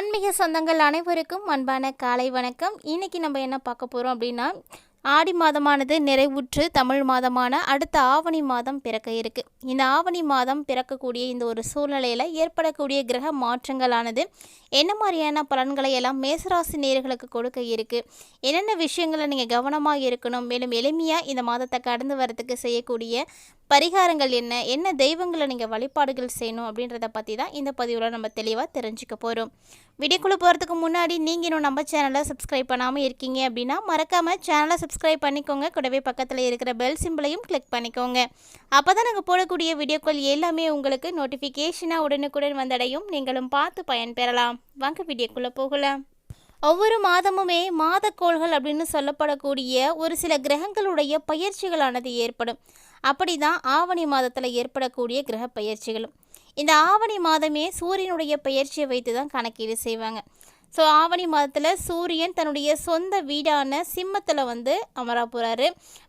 ஆன்மீக சொந்தங்கள் அனைவருக்கும் அன்பான காலை வணக்கம். இன்னைக்கு நம்ம என்ன பார்க்க போகிறோம் அப்படின்னா ஆடி மாதமானது நிறைவுற்று தமிழ் மாதமான அடுத்த ஆவணி மாதம் பிறக்க இருக்கு. இந்த ஆவணி மாதம் பிறக்கக்கூடிய இந்த ஒரு சூழ்நிலையில் ஏற்படக்கூடிய கிரக மாற்றங்களானது என்ன மாதிரியான பலன்களை எல்லாம் மேசராசி நேர்களுக்கு கொடுக்க இருக்கு? என்னென்ன விஷயங்களை நீங்கள் கவனமாக இருக்கணும்? மேலும் எளிமையாக இந்த மாதத்தை கடந்து வரதுக்கு செய்யக்கூடிய பரிகாரங்கள் என்ன? என்ன தெய்வங்களை நீங்கள் வழிபாடுகள் செய்யணும் அப்படின்றத பற்றி தான் இந்த பதிவில் நம்ம தெளிவாக தெரிஞ்சுக்க போகிறோம் வீடியோக்குள்ளே போகிறதுக்கு முன்னாடி நீங்கள் இன்னும் நம்ம சேனலை சப்ஸ்கிரைப் பண்ணாமல் இருக்கீங்க அப்படின்னா மறக்காமல் சேனலை சப்ஸ்கிரைப் பண்ணிக்கோங்க. கூடவே பக்கத்தில் இருக்கிற பெல் சிம்பிளையும் கிளிக் பண்ணிக்கோங்க. அப்போ தான் நாங்கள் போடக்கூடிய வீடியோக்கள் எல்லாமே உங்களுக்கு நோட்டிஃபிகேஷனாக உடனுக்குடன் வந்தடையும். நீங்களும் பார்த்து பயன்பெறலாம். வாங்க வீடியோக்குள்ளே போகலாம். ஒவ்வொரு மாதமுமே மாதக்கோள்கள் அப்படின்னு சொல்லப்படக்கூடிய ஒரு சில கிரகங்களுடைய பயிற்சிகளானது ஏற்படும். அப்படி தான் ஆவணி மாதத்தில் ஏற்படக்கூடிய கிரக பயிற்சிகளும் இந்த ஆவணி மாதமே சூரியனுடைய பெயர்ச்சியை வைத்து தான் கணக்கீடு செய்வாங்க. ஸோ ஆவணி மாதத்தில் சூரியன் தன்னுடைய சொந்த வீடான சிம்மத்தில் வந்து அமர போகிறாரு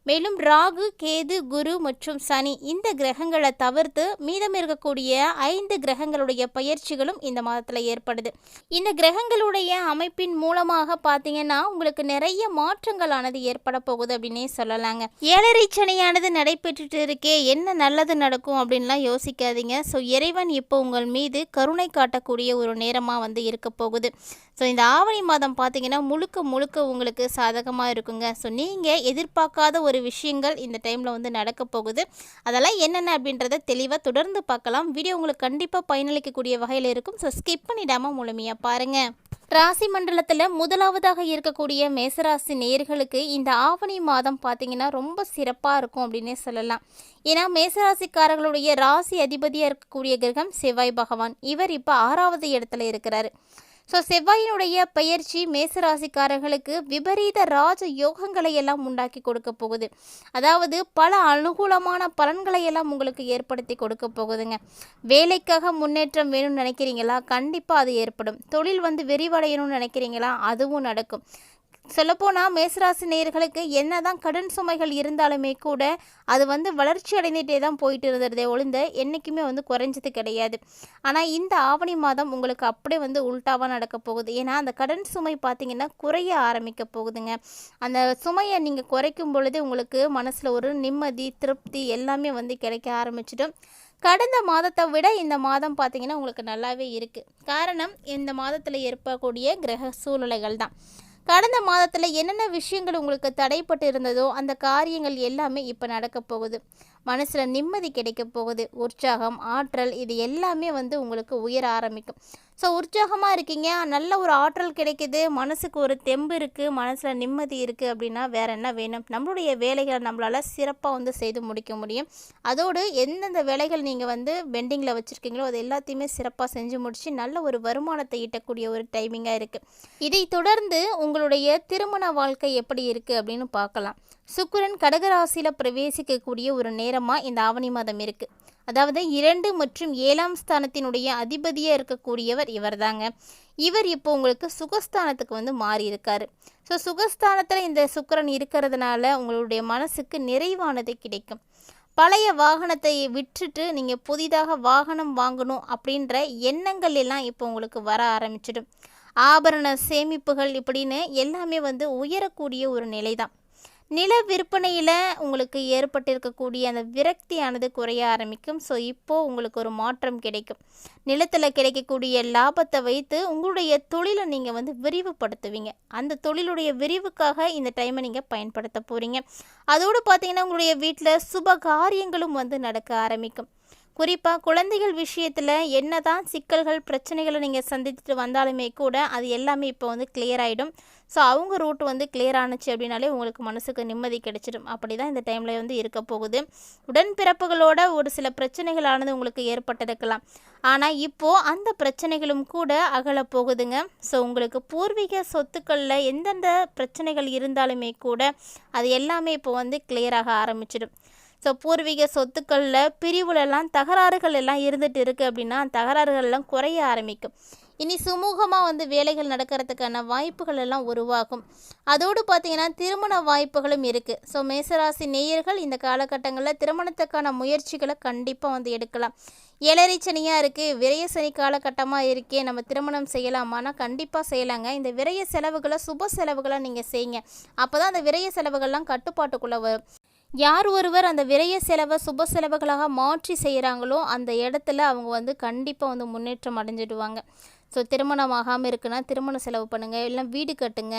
மேலும் ராகு கேது குரு மற்றும் சனி இந்த கிரகங்களை தவிர்த்து மீதம் இருக்கக்கூடிய ஐந்து கிரகங்களுடைய பயிற்சிகளும் இந்த மாதத்தில் ஏற்படுது. இந்த கிரகங்களுடைய அமைப்பின் மூலமாக பார்த்தீங்கன்னா உங்களுக்கு நிறைய மாற்றங்களானது ஏற்பட போகுது அப்படின்னே சொல்லலாங்க. ஏழரை சனியானது நடைபெற்றுட்டு இருக்கே என்ன நல்லது நடக்கும் அப்படின்லாம் யோசிக்காதீங்க. ஸோ இறைவன் இப்போ உங்கள் மீது கருணை காட்டக்கூடிய ஒரு நேரமாக வந்து இருக்க போகுது. ஸோ இந்த ஆவணி மாதம் பார்த்தீங்கன்னா முழுக்க முழுக்க உங்களுக்கு சாதகமாக இருக்குங்க. ஸோ நீங்கள் எதிர்பார்க்காத ஒரு விஷயங்கள் இந்த டைமில் வந்து நடக்க போகுது. அதெல்லாம் என்னென்ன அப்படின்றத தெளிவாக தொடர்ந்து பார்க்கலாம். வீடியோ உங்களுக்கு கண்டிப்பாக பயனளிக்கக்கூடிய வகையில் இருக்கும். ஸோ ஸ்கிப் பண்ணிடாமல் முழுமையாக பாருங்கள் ராசி மண்டலத்தில் முதலாவதாக இருக்கக்கூடிய மேசராசி நேர்களுக்கு இந்த ஆவணி மாதம் பார்த்தீங்கன்னா ரொம்ப சிறப்பாக இருக்கும் அப்படின்னே சொல்லலாம். ஏன்னா மேசராசிக்காரர்களுடைய ராசி அதிபதியாக இருக்கக்கூடிய கிரகம் செவ்வாய் பகவான். இவர் இப்போ ஆறாவது இடத்துல இருக்கிறாரு. ஸோ செவ்வாயினுடைய பெயர்ச்சி மேசராசிக்காரர்களுக்கு விபரீத ராஜ யோகங்களை எல்லாம் உண்டாக்கி கொடுக்க போகுது. அதாவது பல அனுகூலமான பலன்களை எல்லாம் உங்களுக்கு ஏற்படுத்தி கொடுக்க போகுதுங்க. வேலைக்காக முன்னேற்றம் வேணும்னு நினைக்கிறீங்களா? கண்டிப்பாக அது ஏற்படும். தொழில் வந்து விரிவடையணும்னு நினைக்கிறீங்களா? அதுவும் நடக்கும். சொல்லப்போனால் மேசராசி நேயர்களுக்கு என்னதான் கடன் சுமைகள் இருந்தாலுமே கூட அது வந்து வளர்ச்சி அடைந்துகிட்டே தான் போயிட்டு இருந்ததே ஒளிந்த என்றைக்குமே வந்து குறைஞ்சது கிடையாது. ஆனால் இந்த ஆவணி மாதம் உங்களுக்கு அப்படியே வந்து உல்ட்டாவாக நடக்க போகுது. ஏன்னா அந்த கடன் சுமை பார்த்திங்கன்னா குறைய ஆரம்பிக்க போகுதுங்க. அந்த சுமையை நீங்கள் குறைக்கும் பொழுது உங்களுக்கு மனசில் ஒரு நிம்மதி திருப்தி எல்லாமே வந்து கிடைக்க ஆரம்பிச்சிடும். கடந்த மாதத்தை விட இந்த மாதம் பார்த்திங்கன்னா உங்களுக்கு நல்லாவே இருக்குது காரணம் இந்த மாதத்தில் ஏற்படக்கூடிய கிரக சூழ்நிலைகள் தான் கடந்த மாதத்தில் என்னென்ன விஷயங்கள் உங்களுக்கு தடைப்பட்டு இருந்ததோ அந்த காரியங்கள் எல்லாமே இப்போ நடக்க போகுது. மனசில் நிம்மதி கிடைக்க போகுது. உற்சாகம் ஆற்றல் இது எல்லாமே வந்து உங்களுக்கு உயர ஆரம்பிக்கும். ஸோ உற்சாகமாக இருக்கீங்க. நல்ல ஒரு ஆற்றல் கிடைக்குது. மனசுக்கு ஒரு தெம்பு இருக்குது மனசில் நிம்மதி இருக்குது அப்படின்னா வேறு என்ன வேணும்? நம்மளுடைய வேலைகளை நம்மளால் சிறப்பாக வந்து செய்து முடிக்க முடியும். அதோடு எந்தெந்த வேலைகள் நீங்கள் வந்து பெண்டிங்கில் வச்சுருக்கீங்களோ அது எல்லாத்தையுமே சிறப்பாக செஞ்சு முடித்து நல்ல ஒரு வருமானத்தை ஈட்டக்கூடிய ஒரு டைமிங்காக இருக்குது இதை தொடர்ந்து உங்களுடைய திருமண வாழ்க்கை எப்படி இருக்குது அப்படின்னு பார்க்கலாம். சுக்குரன் கடகராசியில் பிரவேசிக்கக்கூடிய ஒரு நேரமாக இந்த ஆவணி மாதம் இருக்குது அதாவது இரண்டு மற்றும் ஏழாம் ஸ்தானத்தினுடைய அதிபதியாக இருக்கக்கூடியவர் இவர்தாங்க. இவர் இப்போ உங்களுக்கு சுகஸ்தானத்துக்கு வந்து மாறி இருக்காரு ஸோ சுகஸ்தானத்தில் இந்த சுக்கிரன் இருக்கிறதுனால உங்களுடைய மனசுக்கு நிறைவானது கிடைக்கும். பழைய வாகனத்தை விற்றுட்டு நீங்கள் புதிதாக வாகனம் வாங்கணும் அப்படின்ற எண்ணங்கள் எல்லாம் இப்போ உங்களுக்கு வர ஆரம்பிச்சிடும். ஆபரண சேமிப்புகள் இப்படின்னு எல்லாமே வந்து உயரக்கூடிய ஒரு நிலை தான் நில விற்பனையில் உங்களுக்கு ஏற்பட்டிருக்கக்கூடிய அந்த விரக்தியானது குறைய ஆரம்பிக்கும். ஸோ இப்போது உங்களுக்கு ஒரு மாற்றம் கிடைக்கும். நிலத்தில் கிடைக்கக்கூடிய லாபத்தை வைத்து உங்களுடைய தொழிலை நீங்கள் வந்து விரிவுபடுத்துவீங்க. அந்த தொழிலுடைய விரிவுக்காக இந்த டைமை நீங்கள் பயன்படுத்த போகிறீங்க அதோடு பார்த்தீங்கன்னா உங்களுடைய வீட்டில் சுப காரியங்களும் வந்து நடக்க ஆரம்பிக்கும். குறிப்பாக குழந்தைகள் விஷயத்தில் என்ன தான் சிக்கல்கள் பிரச்சனைகளை நீங்கள் சந்தித்துட்டு வந்தாலுமே கூட அது எல்லாமே இப்போ வந்து கிளியர் ஆகிடும் ஸோ அவங்க ரூட் வந்து கிளியர் ஆணுச்சு அப்படின்னாலே உங்களுக்கு மனசுக்கு நிம்மதி கிடைச்சிடும். அப்படி தான் இந்த டைமில் வந்து இருக்க போகுது. உடன்பிறப்புகளோட ஒரு சில பிரச்சனைகளானது உங்களுக்கு ஏற்பட்டிருக்கலாம். ஆனால் இப்போது அந்த பிரச்சனைகளும் கூட அகலப்போகுதுங்க ஸோ உங்களுக்கு பூர்வீக சொத்துக்களில் எந்தெந்த பிரச்சனைகள் இருந்தாலுமே கூட அது எல்லாமே இப்போ வந்து கிளியராக ஆரம்பிச்சிடும். ஸோ பூர்வீக சொத்துக்களில் பிரிவுலெல்லாம் தகராறுகள் எல்லாம் இருந்துகிட்டு இருக்குது அப்படின்னா தகராறுகள்லாம் குறைய ஆரம்பிக்கும். இனி சுமூகமாக வந்து வேலைகள் நடக்கிறதுக்கான வாய்ப்புகள் எல்லாம் உருவாகும். அதோடு பார்த்தீங்கன்னா திருமண வாய்ப்புகளும் இருக்குது ஸோ மேசராசி நேயர்கள் இந்த காலகட்டங்களில் திருமணத்துக்கான முயற்சிகளை கண்டிப்பாக வந்து எடுக்கலாம். ஏழரை சனியாக இருக்குது விரைய சனி காலகட்டமாக இருக்கே நம்ம திருமணம் செய்யலாமான்னா கண்டிப்பாக செய்யலாங்க. இந்த விரய செலவுகளை சுப செலவுகளை நீங்கள் செய்யுங்க. அப்போ தான் அந்த விரய செலவுகள்லாம் கட்டுப்பாட்டுக்குள்ளே வரும். யார் ஒருவர் அந்த விரய செலவை சுப செலவுகளாக மாற்றி செய்கிறாங்களோ அந்த இடத்துல அவங்க வந்து கண்டிப்பாக வந்து முன்னேற்றம் அடைஞ்சிடுவாங்க. ஸோ திருமணம் ஆகாமல் இருக்குன்னா திருமண செலவு பண்ணுங்கள் இல்லை வீடு கட்டுங்க.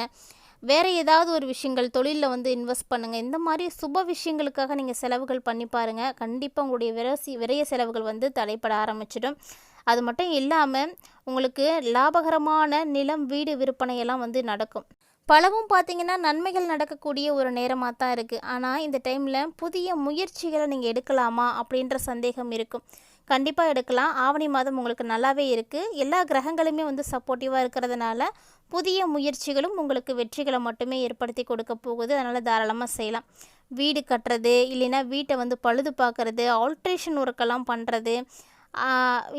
வேறு ஏதாவது ஒரு விஷயங்கள் தொழிலில் வந்து இன்வெஸ்ட் பண்ணுங்கள் இந்த மாதிரி சுப விஷயங்களுக்காக நீங்கள் செலவுகள் பண்ணி பாருங்கள் கண்டிப்பாக உங்களுடைய விரசி விரைய செலவுகள் வந்து தடைப்பட ஆரம்பிச்சிடும். அது மட்டும் இல்லாமல் உங்களுக்கு லாபகரமான நிலம் வீடு விற்பனையெல்லாம் வந்து நடக்கும். பலவும் பார்த்தீங்கன்னா நன்மைகள் நடக்கக்கூடிய ஒரு நேரமாக தான் இருக்குது ஆனால் இந்த டைமில் புதிய முயற்சிகளை நீங்கள் எடுக்கலாமா அப்படின்ற சந்தேகம் இருக்கும். கண்டிப்பாக எடுக்கலாம். ஆவணி மாதம் உங்களுக்கு நல்லாவே இருக்குது எல்லா கிரகங்களுமே வந்து சப்போர்ட்டிவாக இருக்கிறதுனால புதிய முயற்சிகளும் உங்களுக்கு வெற்றிகளை மட்டுமே ஏற்படுத்தி கொடுக்க போகுது. அதனால் தாராளமாக செய்யலாம். வீடு கட்டுறது இல்லைன்னா வீட்டை வந்து பழுது பார்க்குறது ஆல்ட்ரேஷன் ஒர்க்கெல்லாம் பண்ணுறது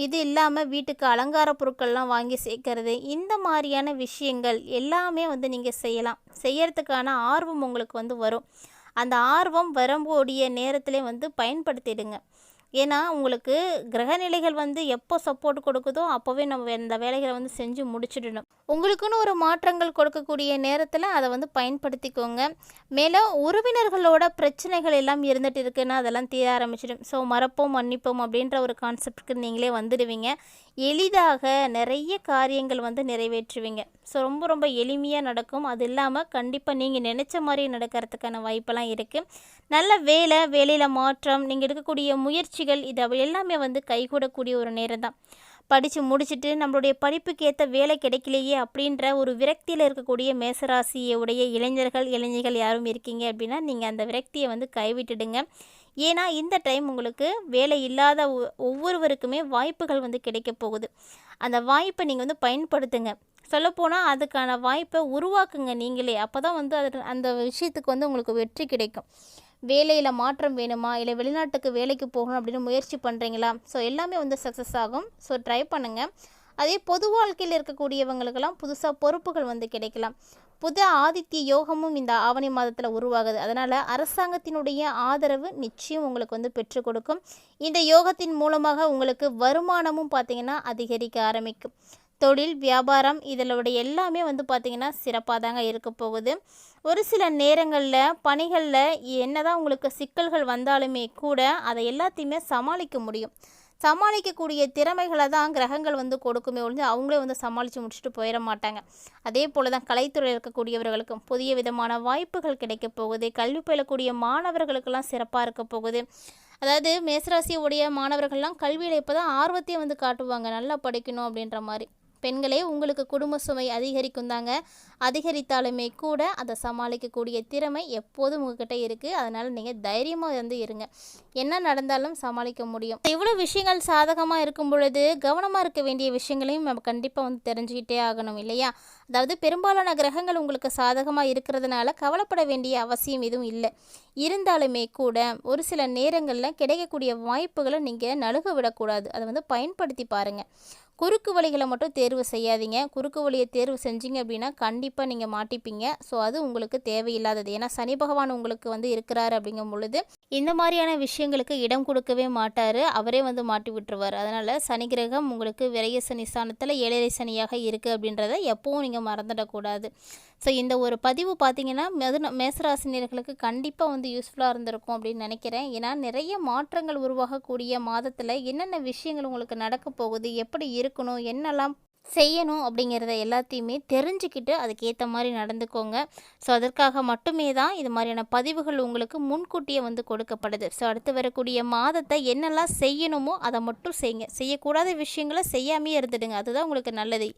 இது இல்லாமல் வீட்டுக்கு அலங்கார பொருட்கள்லாம் வாங்கி சேர்க்கறது இந்த மாதிரியான விஷயங்கள் எல்லாமே வந்து நீங்கள் செய்யலாம். செய்யறதுக்கான ஆர்வம் உங்களுக்கு வந்து வரும். அந்த ஆர்வம் வரக்கூடிய நேரத்திலே வந்து பயன்படுத்திடுங்க. ஏன்னா உங்களுக்கு கிரகநிலைகள் வந்து எப்போ சப்போர்ட் கொடுக்குதோ அப்போவே நம்ம இந்த வேலைகளை வந்து செஞ்சு முடிச்சிடணும். உங்களுக்குன்னு ஒரு மாற்றங்கள் கொடுக்கக்கூடிய நேரத்தில் அதை வந்து பயன்படுத்திக்கோங்க. மேலும் உறவினர்களோட பிரச்சனைகள் எல்லாம் இருந்துகிட்டு இருக்குன்னா அதெல்லாம் தீர ஆரம்பிச்சிடும். ஸோ மறப்போம் மன்னிப்போம் அப்படின்ற ஒரு கான்செப்டுக்கு நீங்களே வந்துடுவீங்க. எளிதாக நிறைய காரியங்கள் வந்து நிறைவேற்றுவீங்க. ஸோ ரொம்ப ரொம்ப எளிமையாக நடக்கும். அது இல்லாமல் கண்டிப்பாக நீங்கள் நினச்ச மாதிரி நடக்கிறதுக்கான வாய்ப்பெல்லாம் இருக்குது நல்ல வேலை வேலையில் மாற்றம் நீங்கள் எடுக்கக்கூடிய முயற்சிகள் இது எல்லாமே வந்து கைகூடக்கூடிய ஒரு நேரம் தான் படித்து முடிச்சுட்டு நம்மளுடைய படிப்புக்கு ஏற்ற வேலை கிடைக்கலையே அப்படின்ற ஒரு விரக்தியில் இருக்கக்கூடிய மேசராசியுடைய இளைஞர்கள் இளைஞர்கள் யாரும் இருக்கீங்க அப்படின்னா நீங்கள் அந்த விரக்தியை வந்து கைவிட்டுடுங்க. ஏன்னா இந்த டைம் உங்களுக்கு வேலை இல்லாத ஒவ்வொருவருக்குமே வாய்ப்புகள் வந்து கிடைக்க போகுது. அந்த வாய்ப்பை நீங்கள் வந்து பயன்படுத்துங்க. சொல்லப்போனால் அதுக்கான வாய்ப்பை உருவாக்குங்க நீங்களே. அப்போ தான் வந்து அது அந்த விஷயத்துக்கு வந்து உங்களுக்கு வெற்றி கிடைக்கும். வேலையில் மாற்றம் வேணுமா? இல்லை வெளிநாட்டுக்கு வேலைக்கு போகணும் அப்படின்னு முயற்சி பண்ணுறீங்களா ஸோ எல்லாமே வந்து சக்ஸஸ் ஆகும். ஸோ ட்ரை பண்ணுங்கள் அதே பொது வாழ்க்கையில் இருக்கக்கூடியவங்களுக்கெல்லாம் புதுசாக பொறுப்புகள் வந்து கிடைக்கலாம். புது ஆதித்ய யோகமும் இந்த ஆவணி மாதத்தில் உருவாகுது. அதனால் அரசாங்கத்தினுடைய ஆதரவு நிச்சயம் உங்களுக்கு வந்து பெற்று கொடுக்கும். இந்த யோகத்தின் மூலமாக உங்களுக்கு வருமானமும் பார்த்திங்கன்னா அதிகரிக்க ஆரம்பிக்கும். தொழில் வியாபாரம் இதனுடைய எல்லாமே வந்து பார்த்திங்கன்னா சிறப்பாக தாங்க இருக்க போகுது. ஒரு சில நேரங்களில் பணிகளில் என்னதான் உங்களுக்கு சிக்கல்கள் வந்தாலுமே கூட அதை எல்லாத்தையுமே சமாளிக்க முடியும். சமாளிக்கக்கூடிய திறமைகளை தான் கிரகங்கள் வந்து கொடுக்குமே ஒழிஞ்சு அவங்களே வந்து சமாளித்து முடிச்சுட்டு போயிட மாட்டாங்க. அதே போல் தான் கலைத்துறையில் இருக்கக்கூடியவர்களுக்கும் புதிய விதமான வாய்ப்புகள் கிடைக்க போகுது. கல்வி பயிலக்கூடிய மாணவர்களுக்கெல்லாம் சிறப்பாக இருக்க போகுது. அதாவது மேசராசியுடைய மாணவர்கள்லாம் கல்வியில் இப்போ தான் ஆர்வத்தையும் வந்து காட்டுவாங்க. நல்லா படிக்கணும் அப்படின்ற மாதிரி. பெண்களே உங்களுக்கு குடும்ப சுமை அதிகரிக்கும் தாங்க. அதிகரித்தாலுமே கூட அதை சமாளிக்கக்கூடிய திறமை எப்போதும் உங்ககிட்ட இருக்குது அதனால் நீங்கள் தைரியமாக வந்து இருங்க. என்ன நடந்தாலும் சமாளிக்க முடியும். இவ்வளோ விஷயங்கள் சாதகமாக இருக்கும் பொழுது கவனமாக இருக்க வேண்டிய விஷயங்களையும் நம்ம கண்டிப்பாக வந்து தெரிஞ்சுக்கிட்டே ஆகணும் இல்லையா? அதாவது பெரும்பாலான கிரகங்கள் உங்களுக்கு சாதகமாக இருக்கிறதுனால கவலைப்பட வேண்டிய அவசியம் எதுவும் இல்லை. இருந்தாலுமே கூட ஒரு சில நேரங்களில் கிடைக்கக்கூடிய வாய்ப்புகளை நீங்கள் நழுக விடக்கூடாது அதை வந்து பயன்படுத்தி பாருங்கள் குறுக்கு வழிகளை மட்டும் தேர்வு செய்யாதீங்க. குறுக்கு வழியை தேர்வு செஞ்சீங்க அப்படின்னா கண்டிப்பாக நீங்கள் மாட்டிப்பீங்க. ஸோ அது உங்களுக்கு தேவையில்லாதது. ஏன்னா சனி பகவான் உங்களுக்கு வந்து இருக்கிறாரு அப்படிங்கும் பொழுது இந்த மாதிரியான விஷயங்களுக்கு இடம் கொடுக்கவே மாட்டார். அவரே வந்து மாட்டி விட்டுருவார். அதனால் சனி கிரகம் உங்களுக்கு விரைய சனி ஸ்தானத்தில் ஏழரை சனியாக இருக்குது அப்படின்றத எப்பவும் நீங்கள் மறந்துடக்கூடாது. ஸோ இந்த ஒரு பதிவு பார்த்தீங்கன்னா மெது மேசராசினியர்களுக்கு கண்டிப்பாக வந்து யூஸ்ஃபுல்லாக இருந்திருக்கும் அப்படின்னு நினைக்கிறேன். ஏன்னா நிறைய மாற்றங்கள் உருவாகக்கூடிய மாதத்தில் என்னென்ன விஷயங்கள் உங்களுக்கு நடக்க போகுது எப்படி இருக்கணும் என்னெல்லாம் செய்யணும் அப்படிங்கிறத எல்லாத்தையுமே தெரிஞ்சுக்கிட்டு அதுக்கேற்ற மாதிரி நடந்துக்கோங்க. ஸோ அதற்காக மட்டுமே தான் இது மாதிரியான பதிவுகள் உங்களுக்கு முன்கூட்டியே வந்து கொடுக்கப்படுது. ஸோ அடுத்து வரக்கூடிய மாதத்தை என்னெல்லாம் செய்யணுமோ அதை மட்டும் செய்யுங்க செய்யக்கூடாத விஷயங்களை செய்யாமே இருந்துடுங்க. அதுதான் உங்களுக்கு நல்லது.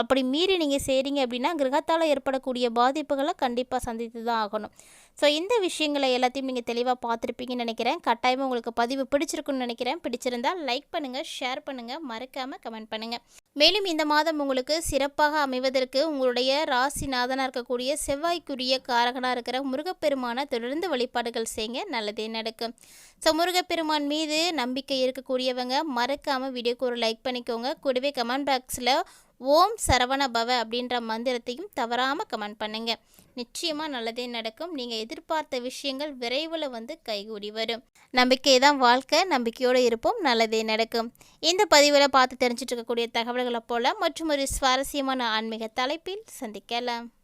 அப்படி மீறி நீங்கள் செய்கிறீங்க அப்படின்னா கிரகத்தால் ஏற்படக்கூடிய பாதிப்புகளை கண்டிப்பாக சந்தித்து தான் ஆகணும். ஸோ இந்த விஷயங்களை எல்லாத்தையும் நீங்கள் தெளிவாக பார்த்துருப்பீங்கன்னு நினைக்கிறேன். கட்டாயமாக உங்களுக்கு பதிவு பிடிச்சிருக்குன்னு நினைக்கிறேன். பிடிச்சிருந்தால் லைக் பண்ணுங்கள் ஷேர் பண்ணுங்கள் மறக்காமல் கமெண்ட் பண்ணுங்கள் மேலும் இந்த மாதம் உங்களுக்கு சிறப்பாக அமைவதற்கு உங்களுடைய ராசிநாதனாக இருக்கக்கூடிய செவ்வாய்க்குரிய காரகனாக இருக்கிற முருகப்பெருமானை தொடர்ந்து வழிபாடுகள் செய்யுங்க. நல்லதே நடக்கும். ஸோ முருகப்பெருமான் மீது நம்பிக்கை இருக்கக்கூடியவங்க மறக்காமல் வீடியோக்கு ஒரு லைக் பண்ணிக்கோங்க. கூடவே கமெண்ட் பாக்ஸில் ஓம் சரவண பவ அப்படின்ற மந்திரத்தையும் தவறாமல் கமெண்ட் பண்ணுங்கள் நிச்சயமாக நல்லதே நடக்கும். நீங்கள் எதிர்பார்த்த விஷயங்கள் விரைவில் வந்து கைகூடி வரும். நம்பிக்கை தான் வாழ்க்கை. நம்பிக்கையோடு இருப்போம். நல்லதே நடக்கும். இந்த பதிவில் பார்த்து தெரிஞ்சிட்ருக்கக்கூடிய தகவல்களை போல் மற்றும் ஒரு சுவாரஸ்யமான ஆன்மீக தலைப்பில் சந்திக்கலாம்.